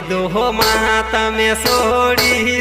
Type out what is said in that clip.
કીધું હો મા તમે સોડી